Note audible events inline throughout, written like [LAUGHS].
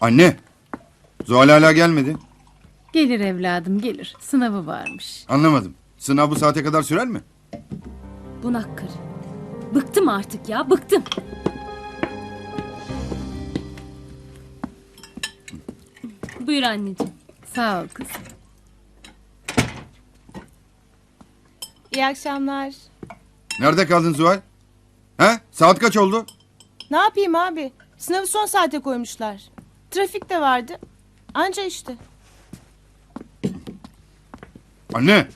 Anne. Zuhal hala gelmedi. Gelir evladım gelir. Sınavı varmış. Anlamadım. Sınav bu saate kadar sürer mi? Bunak karı. Bıktım artık ya bıktım. Buyur anneciğim. Sağ ol kızım. İyi akşamlar. Nerede kaldın Zuhal? He? Saat kaç oldu? Ne yapayım abi? Sınavı son saate koymuşlar. Trafik de vardı. Anca işte. Anne.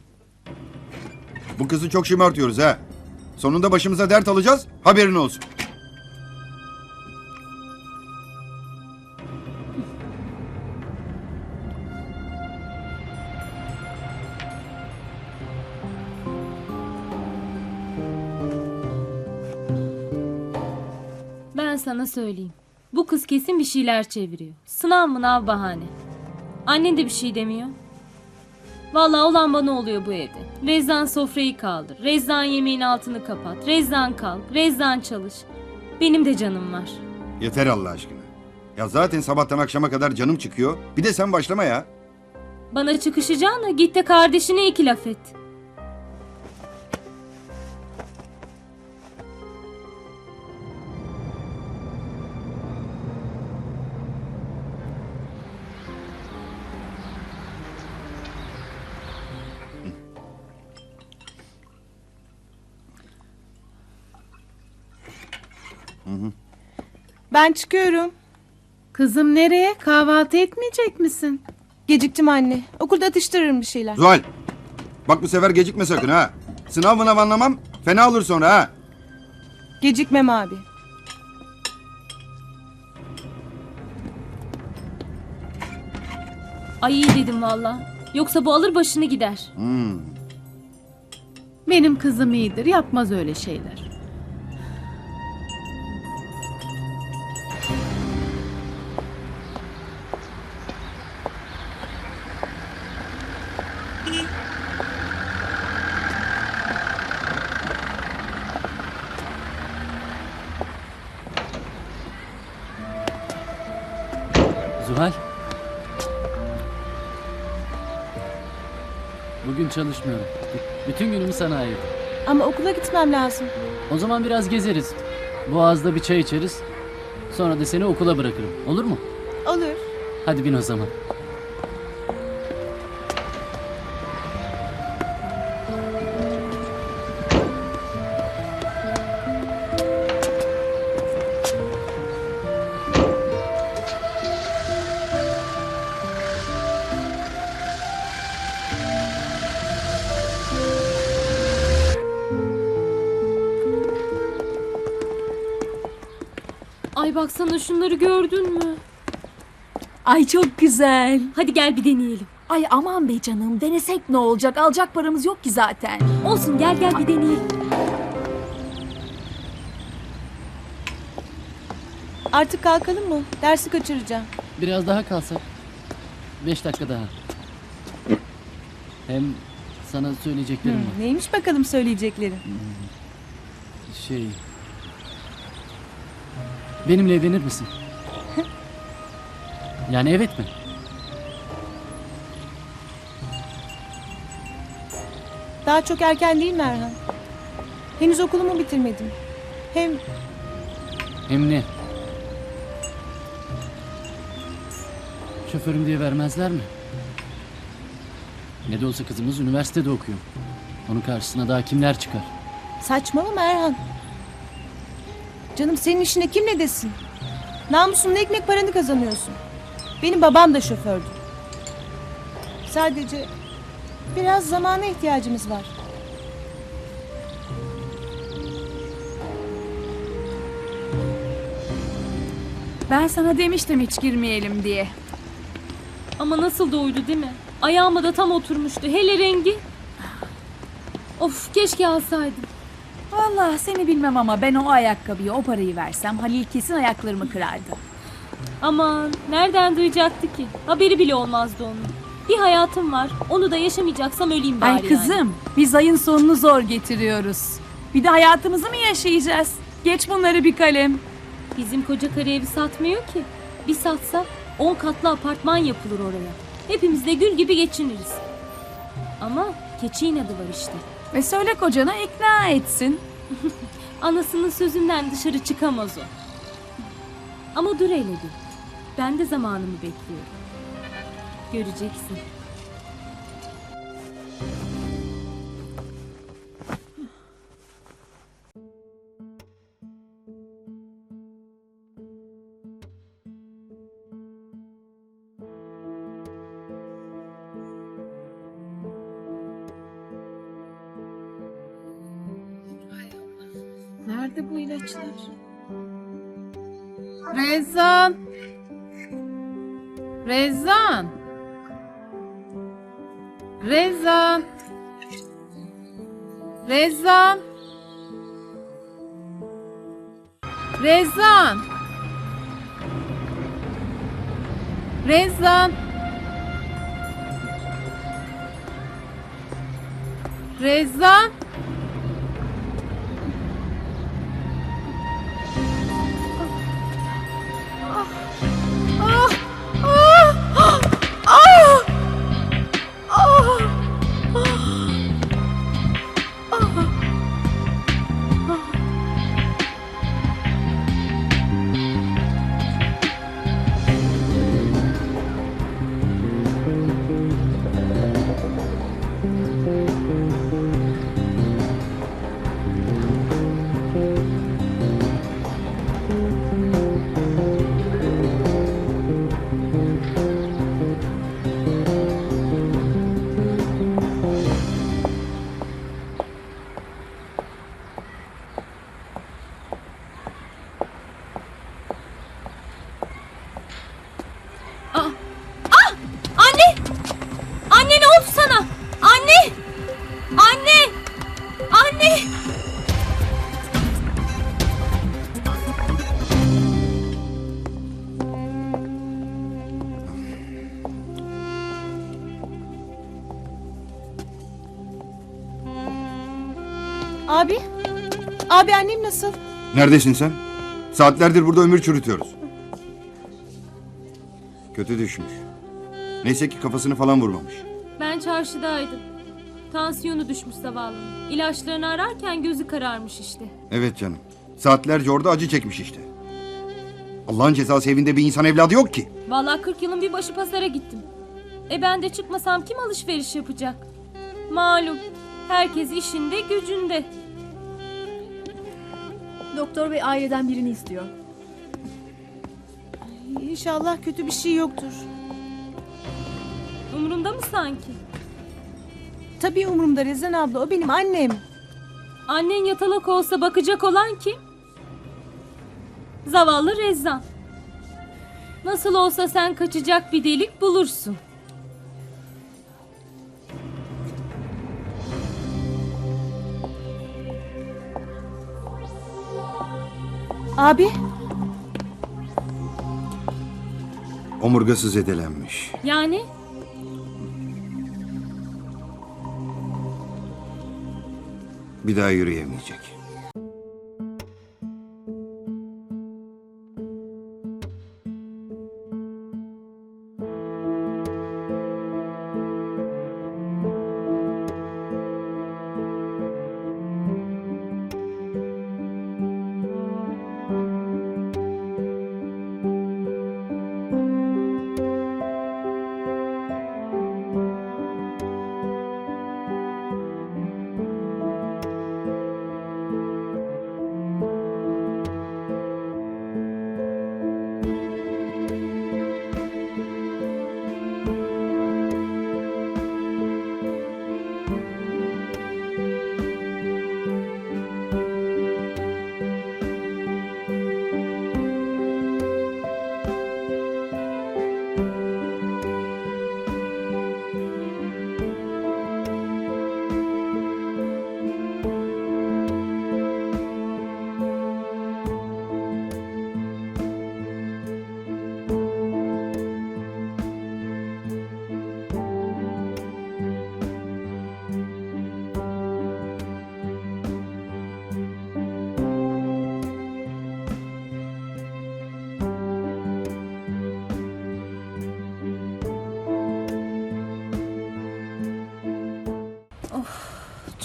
Bu kızı çok şımartıyoruz ha. Sonunda başımıza dert alacağız. Haberin olsun. Ben sana söyleyeyim. Bu kız kesin bir şeyler çeviriyor. Sınav mınav bahane. Annen de bir şey demiyor. Vallahi olan bana oluyor bu evde. Rezan sofrayı kaldır. Rezan yemeğin altını kapat. Rezan kalk. Rezan çalış. Benim de canım var. Yeter Allah aşkına. Ya zaten sabahtan akşama kadar canım çıkıyor. Bir de sen başlama ya. Bana çıkışacağına git de kardeşine iki laf et. Ben çıkıyorum. Kızım nereye? Kahvaltı etmeyecek misin? Geciktim anne. Okulda atıştırırım bir şeyler. Zuhal. Bak bu sefer gecikme sakın ha. Sınav mınav anlamam. Fena olur sonra ha. Gecikmem abi. Ay iyi dedim valla. Yoksa bu alır başını gider. Benim kızım iyidir. Yapmaz öyle şeyler. Zuhal. Bugün çalışmıyorum. Bütün günümü sana ayırdım. Ama okula gitmem lazım. O zaman biraz gezeriz. Boğaz'da bir çay içeriz. Sonra da seni okula bırakırım. Olur mu? Olur. Hadi bin o zaman. Baksana şunları gördün mü? Ay çok güzel. Hadi gel bir deneyelim. Ay aman be canım denesek ne olacak? Alacak paramız yok ki zaten. Olsun gel gel bir deneyelim. Artık kalkalım mı? Dersi kaçıracağım. Biraz daha kalsak. Beş dakika daha. Hem sana söyleyeceklerim var. Neymiş bakalım söyleyeceklerin? Şey... Benimle evlenir misin? [LAUGHS] Yani evet mi? Daha çok erken değil mi Erhan? Henüz okulumu bitirmedim. Hem Hem ne? Şoförüm diye vermezler mi? Ne de olsa kızımız üniversitede okuyor. Onun karşısına daha kimler çıkar? saçmalama Erhan. Canım senin işine kim ne desin? Namusunla ekmek paranı kazanıyorsun. Benim babam da şofördü. Sadece biraz zamana ihtiyacımız var. Ben sana demiştim hiç girmeyelim diye. Ama nasıl da uydu değil mi? Ayağıma da tam oturmuştu. Hele rengi. Of keşke alsaydım. Vallahi seni bilmem ama ben o ayakkabıya o parayı versem Halil kesin ayaklarımı kırardı. Aman nereden duyacaktı ki? Haberi bile olmazdı onun. Bir hayatım var. Onu da yaşamayacaksam öleyim bari Ay kızım yani. biz ayın sonunu zor getiriyoruz. Bir de hayatımızı mı yaşayacağız? Geç bunları bir kalem. Bizim koca karı evi satmıyor ki. Bir satsa On katlı apartman yapılır oraya. Hepimiz de gül gibi geçiniriz. Ama keçi inadı var işte. Ve söyle kocana ikna etsin. [LAUGHS] Anasının sözünden dışarı çıkamaz o. Ama dur bir. Ben de zamanımı bekliyorum. Göreceksin. Nerede bu ilaçlar? Rezan! Rezan! Rezan! Rezan! Rezan! Rezan! Rezan! Abi? Abi annem nasıl? Neredesin sen? Saatlerdir burada ömür çürütüyoruz. Kötü düşmüş. Neyse ki kafasını falan vurmamış. Ben çarşıdaydım. Tansiyonu düşmüş zavallının. İlaçlarını ararken gözü kararmış işte. Evet canım. Saatlerce orada acı çekmiş işte. Allah'ın cezası evinde bir insan evladı yok ki. Vallahi 40 yılın bir başı pazara gittim. E ben de çıkmasam kim alışveriş yapacak? Malum. Herkes işinde gücünde. Doktor bey aileden birini istiyor. İnşallah kötü bir şey yoktur. Umurunda mı sanki? Tabii umurumda Rezan abla. O benim annem. Annen yatalak olsa bakacak olan kim? Zavallı Rezzan. Nasıl olsa sen kaçacak bir delik bulursun. Abi? Omurgası zedelenmiş. Yani Bir daha yürüyemeyecek.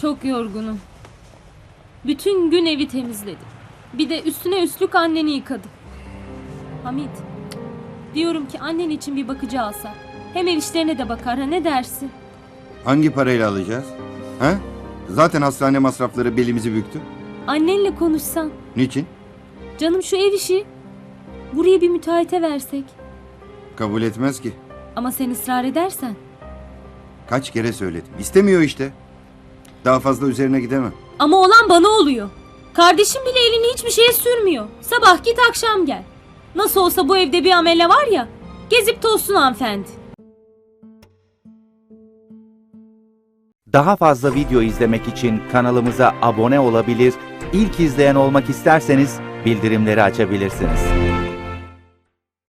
Çok yorgunum. Bütün gün evi temizledim. Bir de üstüne üstlük anneni yıkadım. Hamit, diyorum ki annen için bir bakıcı alsak. Hem ev işlerine de bakar ha ne dersin? Hangi parayla alacağız? Ha? Zaten hastane masrafları belimizi büktü. Annenle konuşsan. Niçin? Canım şu ev işi. Buraya bir müteahhite versek. Kabul etmez ki. Ama sen ısrar edersen. Kaç kere söyledim. İstemiyor işte. Daha fazla üzerine gidemem. Ama olan bana oluyor. Kardeşim bile elini hiçbir şeye sürmüyor. Sabah git akşam gel. Nasıl olsa bu evde bir amele var ya. Gezip tozsun hanımefendi. Daha fazla video izlemek için kanalımıza abone olabilir, ilk izleyen olmak isterseniz bildirimleri açabilirsiniz.